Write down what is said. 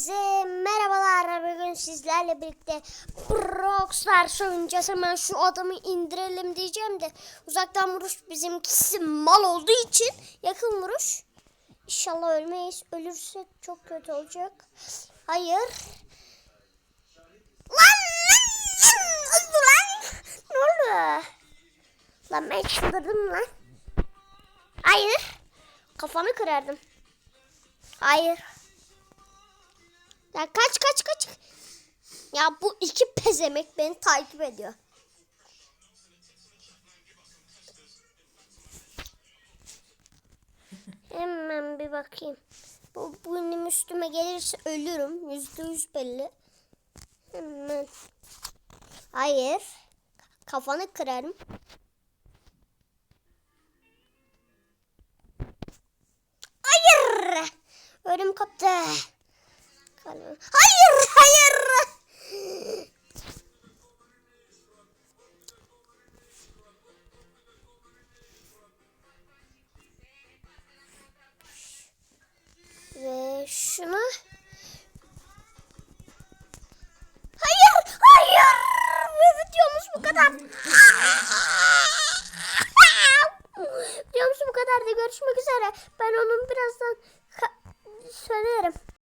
Herkese merhabalar. Bugün sizlerle birlikte Rockstar oynayacağız. Hemen şu adamı indirelim diyeceğim de uzaktan vuruş bizimkisi mal olduğu için yakın vuruş. İnşallah ölmeyiz. Ölürsek çok kötü olacak. Hayır. Lan lan lan. Ne oldu? Lan ben çıldırdım lan. Hayır. Kafanı kırardım. Hayır. Ya kaç kaç kaç. Ya bu iki pezemek beni takip ediyor. Hemen bir bakayım. Bu benim üstüme gelirse ölürüm. Yüzde yüz belli. Hemen. Hayır. Kafanı kırarım. Hayır. Ölüm koptu. Kalbim. Hayır, hayır. Ve şunu. Hayır, hayır. Ve videomuz bu kadar. videomuz bu kadar da görüşmek üzere. Ben onun birazdan söylerim.